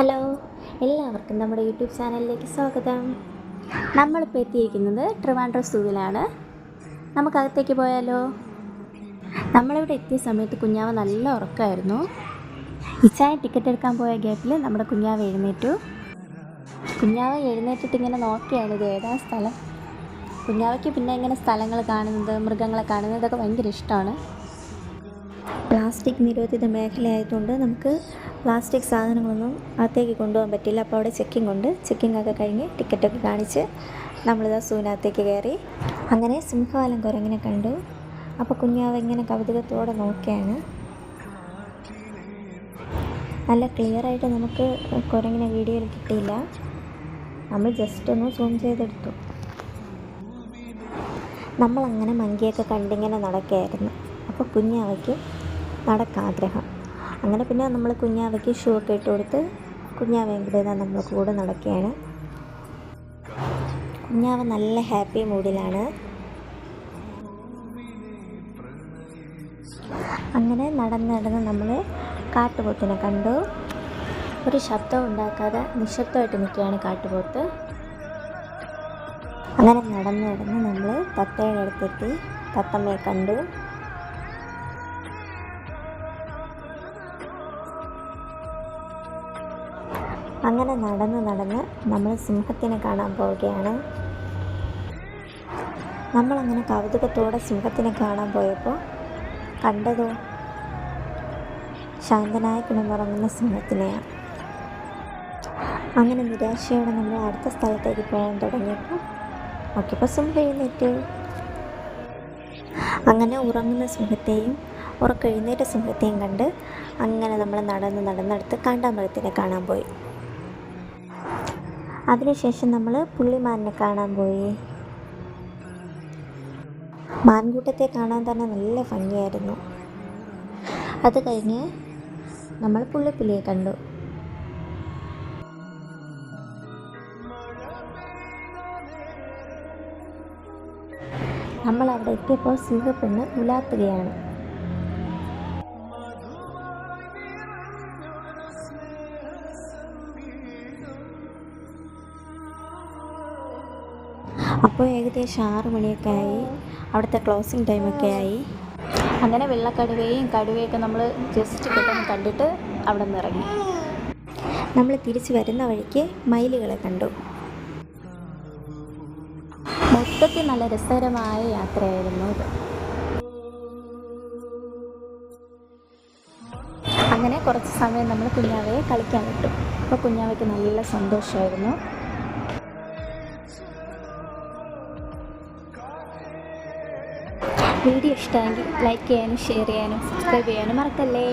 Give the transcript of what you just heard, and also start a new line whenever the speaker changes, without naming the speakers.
Hello എല്ലാവർക്കും നമ്മുടെ YouTube ചാനലിലേക്ക് സ്വാഗതം. നമ്മളിപ്പോൾ എത്തിയിരിക്കുന്നത് ട്രിവാൻഡ്രം സൂവിലാണ് നമുക്കകത്തേക്ക് പോയാലോ? നമ്മളിവിടെ എത്തിയ സമയത്ത് കുഞ്ഞാവ് നല്ല ഉറക്കമായിരുന്നു ഇച്ചായ ടിക്കറ്റ് എടുക്കാൻ പോയ ഗ്യാപ്പിൽ നമ്മുടെ കുഞ്ഞാവ് എഴുന്നേറ്റു. കുഞ്ഞാവ് എഴുന്നേറ്റിട്ട് ഇങ്ങനെ നോക്കിയാണ് ഇത് ഏതാ സ്ഥലം. കുഞ്ഞാവയ്ക്ക് പിന്നെ ഇങ്ങനെ സ്ഥലങ്ങൾ കാണുന്നത് മൃഗങ്ങളെ കാണുന്നത് ഇതൊക്കെ ഭയങ്കര ഇഷ്ടമാണ്. പ്ലാസ്റ്റിക് നിരോധിത മേഖലയായതുകൊണ്ട് നമുക്ക് പ്ലാസ്റ്റിക് സാധനങ്ങളൊന്നും അകത്തേക്ക് കൊണ്ടുപോകാൻ പറ്റില്ല. അപ്പോൾ അവിടെ ചെക്കിംഗ് ഉണ്ട്. ചെക്കിംഗ് ഒക്കെ കഴിഞ്ഞ് ടിക്കറ്റൊക്കെ കാണിച്ച് നമ്മളിതാ സൂനകത്തേക്ക് കയറി. അങ്ങനെ സിംഹവാലം കുരങ്ങിനെ കണ്ടു. അപ്പോൾ കുഞ്ഞാവ് ഇങ്ങനെ കൗതുകത്തോടെ നോക്കുകയാണ്. നല്ല ക്ലിയറായിട്ട് നമുക്ക് കുരങ്ങിനെ വീഡിയോയിൽ കിട്ടിയില്ല. നമ്മൾ ജസ്റ്റ് ഒന്ന് സൂം ചെയ്തെടുത്തു. നമ്മളങ്ങനെ മങ്കിയൊക്കെ കണ്ടിങ്ങനെ നടക്കുകയായിരുന്നു. അപ്പോൾ കുഞ്ഞാവയ്ക്ക് നടക്കാഗ്രഹം. അങ്ങനെ പിന്നെ നമ്മൾ കുഞ്ഞാവയ്ക്ക് ഷൂ ഒക്കെ ഇട്ട് കൊടുത്ത് കുഞ്ഞാവയും കൂടെ നമ്മൾ കൂടെ നടക്കുകയാണ്. കുഞ്ഞാവ നല്ല ഹാപ്പി മൂഡിലാണ്. അങ്ങനെ നടന്ന് നടന്ന് നമ്മൾ കാട്ടുപോത്തിനെ കണ്ടു. ഒരു ശബ്ദം ഉണ്ടാക്കാതെ നിശബ്ദമായിട്ട് നിൽക്കുകയാണ് കാട്ടുപോത്ത്. അങ്ങനെ നടന്ന് നടന്ന് നമ്മൾ തത്തയുടെ അടുത്തെത്തി. തത്തമ്മയെ കണ്ടു. അങ്ങനെ നടന്ന് നടന്ന് നമ്മൾ സിംഹത്തിനെ കാണാൻ പോവുകയാണ്. നമ്മളങ്ങനെ കൗതുകത്തോടെ സിംഹത്തിനെ കാണാൻ പോയപ്പോൾ കണ്ടതോ? ശാന്തനായ കിടന്നുറങ്ങുന്ന സിംഹത്തിനെയാണ്. അങ്ങനെ നിരാശയോടെ നമ്മൾ അടുത്ത സ്ഥലത്തേക്ക് പോകാൻ തുടങ്ങിയപ്പോൾ നോക്കിയപ്പോൾ സിംഹം എഴുന്നേറ്റ്. അങ്ങനെ ഉറങ്ങുന്ന സിംഹത്തെയും ഉറക്കെഴുന്നേറ്റ സിംഹത്തെയും കണ്ട് അങ്ങനെ നമ്മൾ നടന്ന് നടന്നെടുത്ത് കാണ്ടാമൃഗത്തിനെ കാണാൻ പോയി. അതിനുശേഷം നമ്മൾ പുള്ളിമാനിനെ കാണാൻ പോയി. മാൻകൂട്ടത്തെ കാണാൻ തന്നെ നല്ല ഭംഗിയായിരുന്നു. അത് കഴിഞ്ഞ് നമ്മൾ പുള്ളിപ്പുലിയെ കണ്ടു. നമ്മൾ അവിടെ എത്തിയപ്പോൾ സിംഹപ്പെണ്ണ് ഉലാത്തുകയാണ് അപ്പോൾ ഏകദേശം ആറ് മണിയൊക്കെ ആയി. അവിടുത്തെ ക്ലോസിങ് ടൈമൊക്കെ ആയി. അങ്ങനെ വെള്ളക്കടുവയും കടുവയൊക്കെ നമ്മൾ ജസ്റ്റ് പെട്ടെന്ന് കണ്ടിട്ട് അവിടെ നിന്ന് ഇറങ്ങി. നമ്മൾ തിരിച്ചു വരുന്ന വഴിക്ക് മയിലുകളെ കണ്ടു. മൊത്തത്തിൽ നല്ല രസകരമായ യാത്രയായിരുന്നു ഇത്. അങ്ങനെ കുറച്ച് സമയം നമ്മൾ കുഞ്ഞാവയെ കളിക്കാൻ വിട്ടു. അപ്പോൾ കുഞ്ഞാവയ്ക്ക് നല്ല സന്തോഷമായിരുന്നു. വീഡിയോ ഇഷ്ടമെങ്കിൽ ലൈക്ക് ചെയ്യാനും ഷെയർ ചെയ്യാനും സബ്സ്ക്രൈബ് ചെയ്യാനും മറക്കല്ലേ?